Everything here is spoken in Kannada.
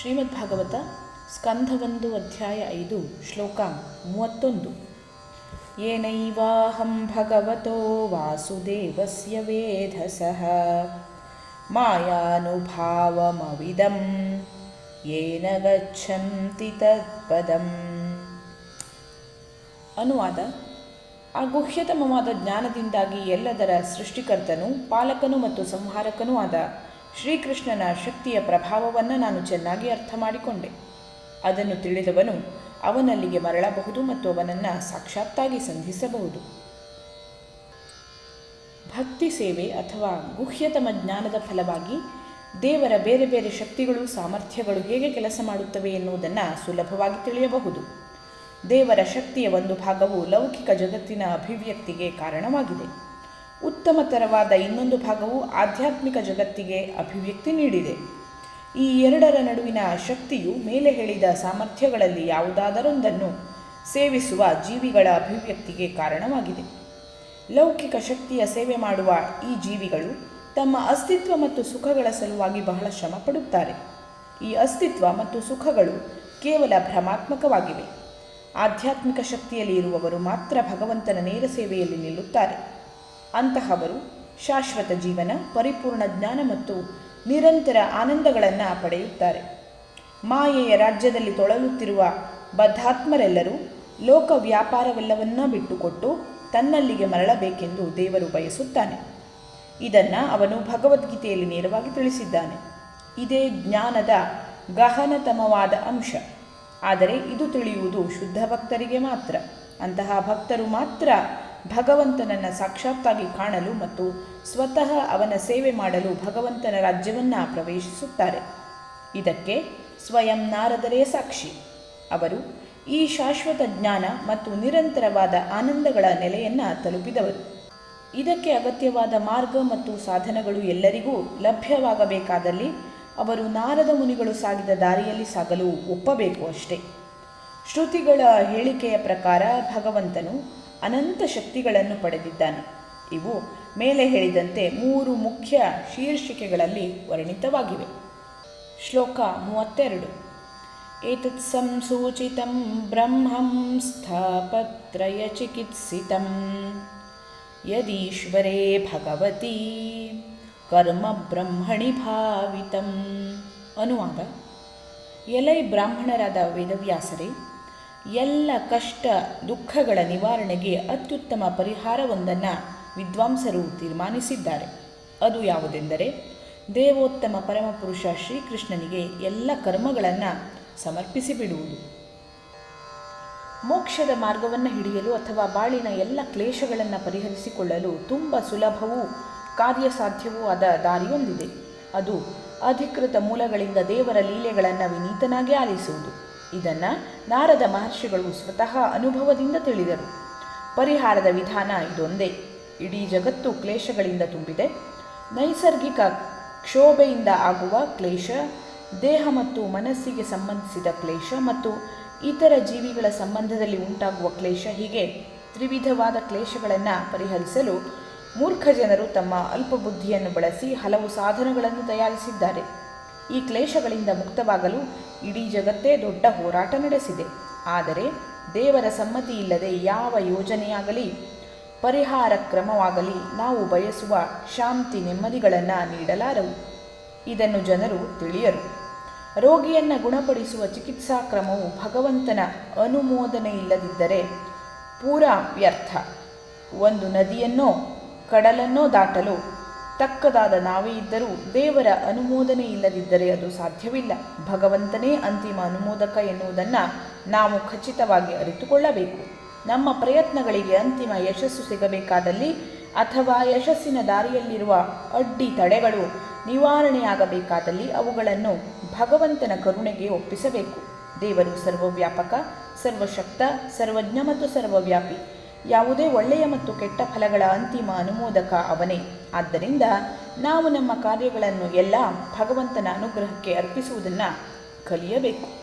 ಶ್ರೀಮದ್ ಭಾಗವತ ಸ್ಕಂಧ ಒಂದು ಅಧ್ಯಾಯ ಐದು, ಶ್ಲೋಕ ಮೂವತ್ತೊಂದು. ಏನೈವಾಹಂ ಭಗವತೋ ವಾಸುದೇವಸ್ಯ ವೇಧಸಃ ಮಾಯಾನುಭಾವಮವಿದಂ, ಏನ ಗಚ್ಚಂತಿ ತತ್ಪದಂ. ಅನುವಾದ, ಆ ಗುಹ್ಯತಮವಾದ ಜ್ಞಾನದಿಂದಾಗಿ ಎಲ್ಲದರ ಸೃಷ್ಟಿಕರ್ತನೂ, ಪಾಲಕನು ಮತ್ತು ಸಂಹಾರಕನೂ ಆದ ಶ್ರೀಕೃಷ್ಣನ ಶಕ್ತಿಯ ಪ್ರಭಾವವನ್ನು ನಾನು ಚೆನ್ನಾಗಿ ಅರ್ಥ ಮಾಡಿಕೊಂಡೆ. ಅದನ್ನು ತಿಳಿದವನು ಅವನಲ್ಲಿಗೆ ಮರಳಬಹುದು ಮತ್ತು ಅವನನ್ನು ಸಾಕ್ಷಾತ್ತಾಗಿ ಸಂಧಿಸಬಹುದು. ಭಕ್ತಿ ಸೇವೆ ಅಥವಾ ಗುಹ್ಯತಮ ಜ್ಞಾನದ ಫಲವಾಗಿ ದೇವರ ಬೇರೆ ಬೇರೆ ಶಕ್ತಿಗಳು, ಸಾಮರ್ಥ್ಯಗಳು ಹೇಗೆ ಕೆಲಸ ಮಾಡುತ್ತವೆ ಎನ್ನುವುದನ್ನು ಸುಲಭವಾಗಿ ತಿಳಿಯಬಹುದು. ದೇವರ ಶಕ್ತಿಯ ಒಂದು ಭಾಗವು ಲೌಕಿಕ ಜಗತ್ತಿನ ಅಭಿವ್ಯಕ್ತಿಗೆ ಕಾರಣವಾಗಿದೆ. ಉತ್ತಮತರವಾದ ಇನ್ನೊಂದು ಭಾಗವು ಆಧ್ಯಾತ್ಮಿಕ ಜಗತ್ತಿಗೆ ಅಭಿವ್ಯಕ್ತಿ ನೀಡಿದೆ. ಈ ಎರಡರ ನಡುವಿನ ಶಕ್ತಿಯು ಮೇಲೆ ಹೇಳಿದ ಸಾಮರ್ಥ್ಯಗಳಲ್ಲಿ ಯಾವುದಾದರೊಂದನ್ನು ಸೇವಿಸುವ ಜೀವಿಗಳ ಅಭಿವ್ಯಕ್ತಿಗೆ ಕಾರಣವಾಗಿದೆ. ಲೌಕಿಕ ಶಕ್ತಿಯ ಸೇವೆ ಮಾಡುವ ಈ ಜೀವಿಗಳು ತಮ್ಮ ಅಸ್ತಿತ್ವ ಮತ್ತು ಸುಖಗಳ ಸಲುವಾಗಿ ಬಹಳ ಶ್ರಮ ಈ ಅಸ್ತಿತ್ವ ಮತ್ತು ಸುಖಗಳು ಕೇವಲ ಭ್ರಮಾತ್ಮಕವಾಗಿವೆ. ಆಧ್ಯಾತ್ಮಿಕ ಶಕ್ತಿಯಲ್ಲಿ ಇರುವವರು ಮಾತ್ರ ಭಗವಂತನ ನೇರ ಸೇವೆಯಲ್ಲಿ ನಿಲ್ಲುತ್ತಾರೆ. ಅಂತಹವರು ಶಾಶ್ವತ ಜೀವನ, ಪರಿಪೂರ್ಣ ಜ್ಞಾನ ಮತ್ತು ನಿರಂತರ ಆನಂದಗಳನ್ನು ಪಡೆಯುತ್ತಾರೆ. ಮಾಯೆಯ ರಾಜ್ಯದಲ್ಲಿ ತೊಳಲುತ್ತಿರುವ ಬದ್ಧಾತ್ಮರೆಲ್ಲರೂ ಲೋಕ ವ್ಯಾಪಾರವೆಲ್ಲವನ್ನ ಬಿಟ್ಟುಕೊಟ್ಟು ತನ್ನಲ್ಲಿಗೆ ಮರಳಬೇಕೆಂದು ದೇವರು ಬಯಸುತ್ತಾನೆ. ಇದನ್ನು ಅವನು ಭಗವದ್ಗೀತೆಯಲ್ಲಿ ನೇರವಾಗಿ ತಿಳಿಸಿದ್ದಾನೆ. ಇದೇ ಜ್ಞಾನದ ಗಹನತಮವಾದ ಅಂಶ. ಆದರೆ ಇದು ತಿಳಿಯುವುದು ಶುದ್ಧ ಭಕ್ತರಿಗೆ ಮಾತ್ರ. ಅಂತಹ ಭಕ್ತರು ಮಾತ್ರ ಭಗವಂತನನ್ನು ಸಾಕ್ಷಾತ್ತಾಗಿ ಕಾಣಲು ಮತ್ತು ಸ್ವತಃ ಅವನ ಸೇವೆ ಮಾಡಲು ಭಗವಂತನ ರಾಜ್ಯವನ್ನು ಪ್ರವೇಶಿಸುತ್ತಾರೆ. ಇದಕ್ಕೆ ಸ್ವಯಂ ನಾರದರೇ ಸಾಕ್ಷಿ. ಅವರು ಈ ಶಾಶ್ವತ ಜ್ಞಾನ ಮತ್ತು ನಿರಂತರವಾದ ಆನಂದಗಳ ನೆಲೆಯನ್ನು ತಲುಪಿದವರು. ಇದಕ್ಕೆ ಅಗತ್ಯವಾದ ಮಾರ್ಗ ಮತ್ತು ಸಾಧನಗಳು ಎಲ್ಲರಿಗೂ ಲಭ್ಯವಾಗಬೇಕಾದಲ್ಲಿ ಅವರು ನಾರದ ಮುನಿಗಳು ಸಾಗಿದ ದಾರಿಯಲ್ಲಿ ಸಾಗಲು ಒಪ್ಪಬೇಕು ಅಷ್ಟೇ. ಶ್ರುತಿಗಳ ಹೇಳಿಕೆಯ ಪ್ರಕಾರ ಭಗವಂತನು ಅನಂತ ಶಕ್ತಿಗಳನ್ನು ಪಡೆದಿದ್ದಾನೆ. ಇವು ಮೇಲೆ ಹೇಳಿದಂತೆ ಮೂರು ಮುಖ್ಯ ಶೀರ್ಷಿಕೆಗಳಲ್ಲಿ ವರ್ಣಿತವಾಗಿವೆ. ಶ್ಲೋಕ ಮೂವತ್ತೆರಡು. ಏತತ್ ಸಂಸೂಚಿತಂ ಬ್ರಹ್ಮಂ ಸ್ಥಾಪತ್ರಯ ಚಿಕಿತ್ಸಿತಂ. ಯದೀಶ್ವರೇ ಭಗವತಿ ಕರ್ಮ ಬ್ರಹ್ಮಣಿ ಭಾವಿತಂ. ಅನುವಾದ ಎಲೈ ಬ್ರಾಹ್ಮಣರಾದ ವೇದವ್ಯಾಸರೇ ಎಲ್ಲ ಕಷ್ಟ, ದುಃಖಗಳ ನಿವಾರಣೆಗೆ ಅತ್ಯುತ್ತಮ ಪರಿಹಾರವೊಂದನ್ನು ವಿದ್ವಾಂಸರು ತೀರ್ಮಾನಿಸಿದ್ದಾರೆ. ಅದು ಯಾವುದೆಂದರೆ, ದೇವೋತ್ತಮ ಪರಮಪುರುಷ ಶ್ರೀಕೃಷ್ಣನಿಗೆ ಎಲ್ಲ ಕರ್ಮಗಳನ್ನು ಸಮರ್ಪಿಸಿಬಿಡುವುದು. ಮೋಕ್ಷದ ಮಾರ್ಗವನ್ನು ಹಿಡಿಯಲು ಅಥವಾ ಬಾಳಿನ ಎಲ್ಲ ಕ್ಲೇಶಗಳನ್ನು ಪರಿಹರಿಸಿಕೊಳ್ಳಲು ತುಂಬ ಸುಲಭವೂ, ಕಾರ್ಯಸಾಧ್ಯವೂ ಆದ ದಾರಿಯೊಂದಿದೆ. ಅದು ಅಧಿಕೃತ ಮೂಲಗಳಿಂದ ದೇವರ ಲೀಲೆಗಳನ್ನು ವಿನೀತನಾಗಿ ಆಲಿಸುವುದು. ಇದನ್ನು ನಾರದ ಮಹರ್ಷಿಗಳು ಸ್ವತಃ ಅನುಭವದಿಂದ ತಿಳಿದರು. ಪರಿಹಾರದ ವಿಧಾನ ಇದೊಂದೇ. ಇಡೀ ಜಗತ್ತು ಕ್ಲೇಶಗಳಿಂದ ತುಂಬಿದೆ. ನೈಸರ್ಗಿಕ ಕ್ಷೋಭೆಯಿಂದ ಆಗುವ ಕ್ಲೇಶ, ದೇಹ ಮತ್ತು ಮನಸ್ಸಿಗೆ ಸಂಬಂಧಿಸಿದ ಕ್ಲೇಶ ಮತ್ತು ಇತರ ಜೀವಿಗಳ ಸಂಬಂಧದಲ್ಲಿ ಉಂಟಾಗುವ ಕ್ಲೇಶ ಹೀಗೆ ತ್ರಿವಿಧವಾದ ಕ್ಲೇಶಗಳನ್ನು ಪರಿಹರಿಸಲು ಮೂರ್ಖ ಜನರು ತಮ್ಮ ಅಲ್ಪಬುದ್ಧಿಯನ್ನು ಬಳಸಿ ಹಲವು ಸಾಧನಗಳನ್ನು ತಯಾರಿಸಿದ್ದಾರೆ. ಈ ಕ್ಲೇಶಗಳಿಂದ ಮುಕ್ತವಾಗಲು ಇಡೀ ಜಗತ್ತೇ ದೊಡ್ಡ ಹೋರಾಟ ನಡೆಸಿದೆ. ಆದರೆ ದೇವರ ಸಮ್ಮತಿ ಇಲ್ಲದೆ ಯಾವ ಯೋಜನೆಯಾಗಲಿ, ಪರಿಹಾರ ಕ್ರಮವಾಗಲಿ ನಾವು ಬಯಸುವ ಶಾಂತಿ ನೆಮ್ಮದಿಗಳನ್ನು ನೀಡಲಾರವು. ಇದನ್ನು ಜನರು ತಿಳಿಯರು. ರೋಗಿಯನ್ನು ಗುಣಪಡಿಸುವ ಚಿಕಿತ್ಸಾ ಕ್ರಮವು ಭಗವಂತನ ಅನುಮೋದನೆ ಇಲ್ಲದಿದ್ದರೆ ಪೂರಾ ವ್ಯರ್ಥ. ಒಂದು ನದಿಯನ್ನೋ, ಕಡಲನ್ನೋ ದಾಟಲು ತಕ್ಕದಾದ ನಾವೇ ಇದ್ದರೂ ದೇವರ ಅನುಮೋದನೆ ಇಲ್ಲದಿದ್ದರೆ ಅದು ಸಾಧ್ಯವಿಲ್ಲ. ಭಗವಂತನೇ ಅಂತಿಮ ಅನುಮೋದಕ ಎನ್ನುವುದನ್ನು ನಾವು ಖಚಿತವಾಗಿ ಅರಿತುಕೊಳ್ಳಬೇಕು. ನಮ್ಮ ಪ್ರಯತ್ನಗಳಿಗೆ ಅಂತಿಮ ಯಶಸ್ಸು ಸಿಗಬೇಕಾದಲ್ಲಿ ಅಥವಾ ಯಶಸ್ಸಿನ ದಾರಿಯಲ್ಲಿರುವ ಅಡ್ಡಿ ತಡೆಗಳು ನಿವಾರಣೆಯಾಗಬೇಕಾದಲ್ಲಿ ಅವುಗಳನ್ನು ಭಗವಂತನ ಕರುಣೆಗೆ ಒಪ್ಪಿಸಬೇಕು. ದೇವರು ಸರ್ವವ್ಯಾಪಕ, ಸರ್ವಶಕ್ತ, ಸರ್ವಜ್ಞ ಮತ್ತು ಸರ್ವವ್ಯಾಪಿ ಯಾವುದೇ ಒಳ್ಳೆಯ ಮತ್ತು ಕೆಟ್ಟ ಫಲಗಳ ಅಂತಿಮ ಅನುಮೋದಕ ಅವನೇ. ಆದ್ದರಿಂದ ನಾವು ನಮ್ಮ ಕಾರ್ಯಗಳನ್ನು ಎಲ್ಲ ಭಗವಂತನ ಅನುಗ್ರಹಕ್ಕೆ ಅರ್ಪಿಸುವುದನ್ನು ಕಲಿಯಬೇಕು.